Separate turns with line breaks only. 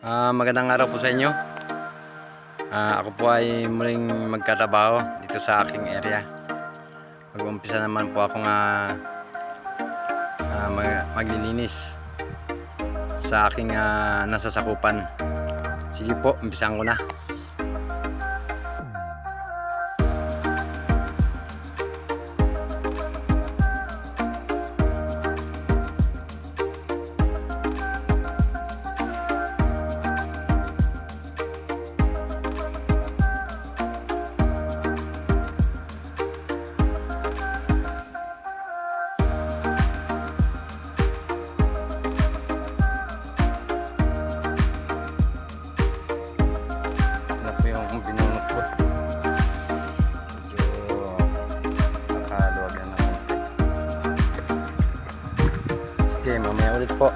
Ah, magandang araw po sa inyo. Ah, ako po ay muling magkatrabaho dito sa aking area. Mag-umpisa naman po akong ah, ah, mag- maglilinis sa aking ah, nasasakupan. Sige po, umpisan ko na. Okay, mamaya ulit po.